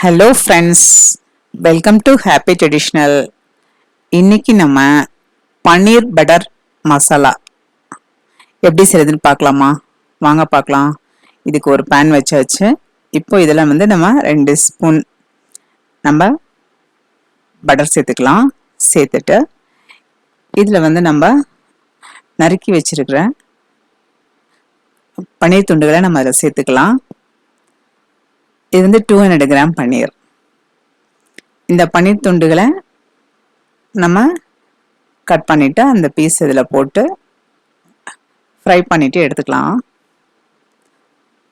Hello friends welcome to happy traditional இன்னைக்கு நம்ம பன்னீர் butter masala. எப்படி செய்யுதுன்னு பார்க்கலாமா? வாங்க பார்க்கலாம். இதுக்கு ஒரு பேன் வச்சாச்சு. இப்போ இதில் வந்து நம்ம ரெண்டு ஸ்பூன் நம்ம பட்டர் சேர்த்துக்கலாம். சேர்த்துட்டு இதில் வந்து நம்ம நறுக்கி வச்சிருக்கிற பன்னீர் துண்டுகளை நம்ம அதில் சேர்த்துக்கலாம். இது வந்து டூ ஹண்ட்ரட் கிராம் பன்னீர் இந்த பன்னீர் துண்டுகளை நம்ம கட் பண்ணிவிட்டு அந்த பீஸ் இதில் போட்டு ஃப்ரை பண்ணிவிட்டு எடுத்துக்கலாம்.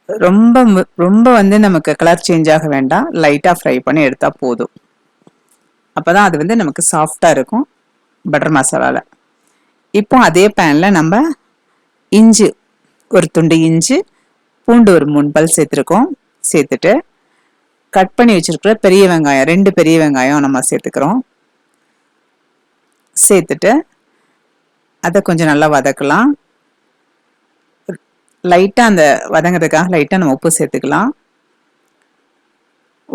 ரொம்ப ரொம்ப வந்து நமக்கு கலர் சேஞ்ச் ஆக வேண்டாம். லைட்டாக ஃப்ரை பண்ணி எடுத்தால் போதும். அப்போ தான் அது வந்து நமக்கு சாஃப்டாக இருக்கும் பட்டர் மசாலாவில் இப்போ அதே பேனில் நம்ம இஞ்சி ஒரு துண்டு இஞ்சி பூண்டு ஒரு மூணு பல் சேர்த்துருக்கோம். சேர்த்துட்டு கட் பண்ணி வச்சிருக்கிற பெரிய வெங்காயம் ரெண்டு பெரிய வெங்காயம் நம்ம சேர்த்துக்கிறோம். சேர்த்துட்டு அதை கொஞ்சம் நல்லா வதக்கலாம். லைட்டாக அந்த வதங்கிறதுக்காக லைட்டாக நம்ம உப்பு சேர்த்துக்கலாம்.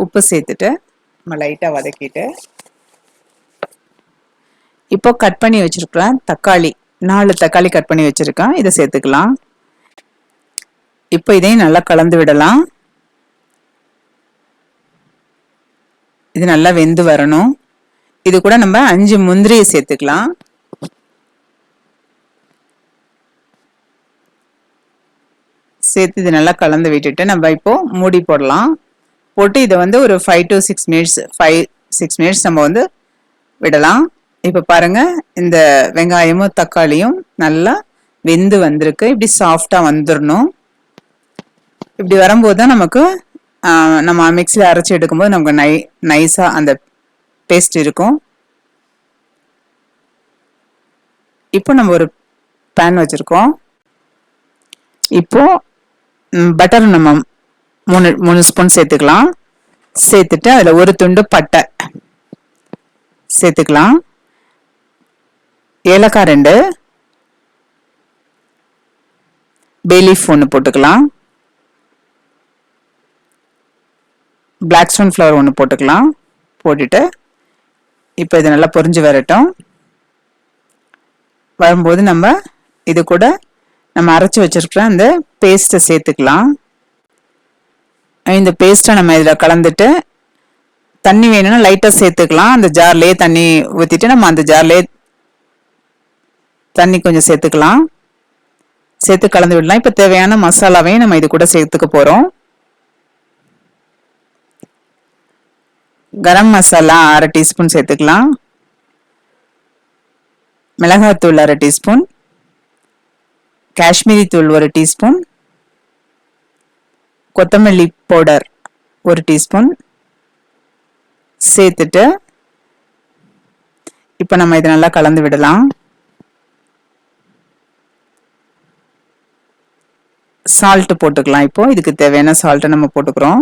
உப்பு சேர்த்துட்டு நம்ம லைட்டாக வதக்கிட்டு இப்போ கட் பண்ணி வச்சிருக்கிறேன் தக்காளி நாலு தக்காளி கட் பண்ணி வச்சுருக்கேன். இதை சேர்த்துக்கலாம். இப்போ இதையும் நல்லா கலந்து விடலாம். இது நல்லா வெந்து வரணும். இது கூட நம்ம அஞ்சு முந்திரியை சேர்த்துக்கலாம். சேர்த்து இது நல்லா கலந்து விட்டுட்டு நம்ம இப்போ மூடி போடலாம். போட்டு இதை வந்து ஒரு five to six minutes five six minutes நம்ம வந்து விடலாம். இப்போ பாருங்க இந்த வெங்காயமும் தக்காளியும் நல்லா வெந்து வந்திருக்கு. இப்படி சாஃப்டாக வந்துடணும் இப்படி வரும்போது தான் நமக்கு நம்ம மிக்சியில் அரைச்சி எடுக்கும்போது நமக்கு நை நைஸாக அந்த பேஸ்ட் இருக்கும். இப்போ நம்ம ஒரு பேன் வச்சுருக்கோம். இப்போ பட்டர் நம்ம மூணு மூணு ஸ்பூன் சேர்த்துக்கலாம். சேர்த்துட்டு அதில் ஒரு துண்டு பட்டை சேர்த்துக்கலாம். ஏலக்காய் ரெண்டு. பேலீஃப் ஒன்று போட்டுக்கலாம். பிளாக் ஸ்டோன் ஃப்ளவர் ஒன்று போட்டுக்கலாம். போட்டுட்டு இப்போ இது நல்லா பொறிஞ்சு வரட்டும். வரும்போது நம்ம இது கூட நம்ம அரைச்சி வச்சிருக்கிற அந்த பேஸ்ட்டை சேர்த்துக்கலாம். இந்த பேஸ்ட்டை நம்ம இதில் கலந்துட்டு தண்ணி வேணும்னா லைட்டாக சேர்த்துக்கலாம். அந்த ஜார்லேயே தண்ணி ஊற்றிட்டு நம்ம அந்த ஜார்லேயே தண்ணி கொஞ்சம் சேர்த்துக்கலாம். சேர்த்து கலந்து விடலாம். இப்போ தேவையான மசாலாவையும் நம்ம இது கூட சேர்த்துக்க போகிறோம் கரம் மசாலா அரை டீஸ்பூன் சேர்த்துக்கலாம். மிளகாத்தூள் அரை டீஸ்பூன். காஷ்மீரி தூள் ஒரு டீஸ்பூன். கொத்தமல்லி பவுடர் ஒரு டீஸ்பூன். சேர்த்துட்டு இப்போ நம்ம இதை நல்லா கலந்து விடலாம். சால்ட்டு போட்டுக்கலாம் இப்போ. இதுக்கு தேவையான சால்ட்டை நம்ம போட்டுக்கிறோம்.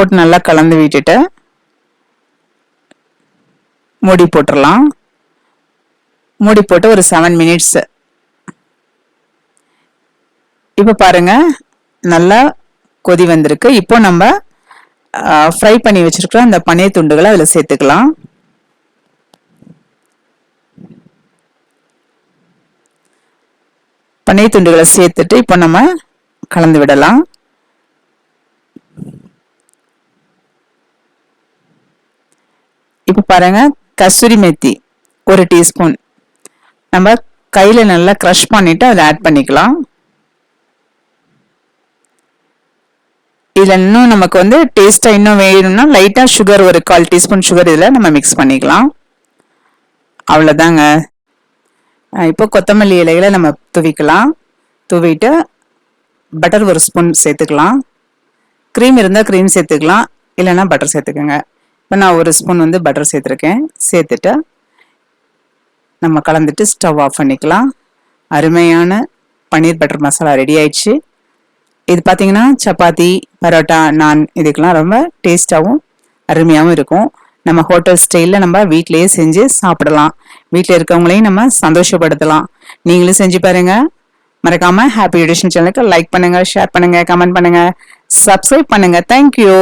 போட்டு நல்லா கலந்து விட்டுட்டு மூடி போட்டுடலாம் மூடி போட்டு ஒரு செவன் மினிட்ஸ் இப்போ பாருங்க நல்லா கொதி வந்திருக்கு. இப்போ நம்ம ஃப்ரை பண்ணி வச்சிருக்கிற அந்த பன்னீர் துண்டுகளை அதில் சேர்த்துக்கலாம். பன்னீர் துண்டுகளை சேர்த்துட்டு இப்போ நம்ம கலந்து விடலாம். இப்போ பாருங்கள் கஸ்தூரி மெத்தி ஒரு டீஸ்பூன். நம்ம கையில் நல்லா க்ரஷ் பண்ணிவிட்டு அதில் ஆட் பண்ணிக்கலாம். இதில் இன்னும் நமக்கு வந்து டேஸ்ட்டாக இன்னும் வேணும்னா லைட்டாக சுகர் ஒரு கால் டீஸ்பூன் சுகர் இதில் நம்ம மிக்ஸ் பண்ணிக்கலாம். அவ்வளோதாங்க இப்போ கொத்தமல்லி இலைகளை நம்ம தூவிக்கலாம். துவிட்டு பட்டர் ஒரு ஸ்பூன் சேர்த்துக்கலாம். க்ரீம் இருந்தால் க்ரீம் சேர்த்துக்கலாம் இல்லைன்னா பட்டர் சேர்த்துக்கோங்க. இப்போ நான் ஒரு ஸ்பூன் வந்து பட்டர் சேர்த்துருக்கேன். சேர்த்துட்டு நம்ம கலந்துட்டு ஸ்டவ் ஆஃப் பண்ணிக்கலாம். அருமையான பன்னீர் பட்டர் மசாலா ரெடி ஆயிடுச்சு. இது பார்த்தீங்கன்னா சப்பாத்தி பரோட்டா நான் இதுக்கெல்லாம் ரொம்ப டேஸ்ட்டாகவும் அருமையாகவும் இருக்கும். நம்ம ஹோட்டல் ஸ்டைலில் நம்ம வீட்டிலேயே செஞ்சு சாப்பிடலாம். வீட்டில் இருக்கவங்களையும் நம்ம சந்தோஷப்படுத்தலாம். நீங்களும் செஞ்சு பாருங்க. மறக்காமல் ஹாப்பி எடிஷன் சேனலுக்கு லைக் பண்ணுங்கள் ஷேர் பண்ணுங்கள் கமெண்ட் பண்ணுங்கள் சப்ஸ்கிரைப் பண்ணுங்கள் தேங்க்யூ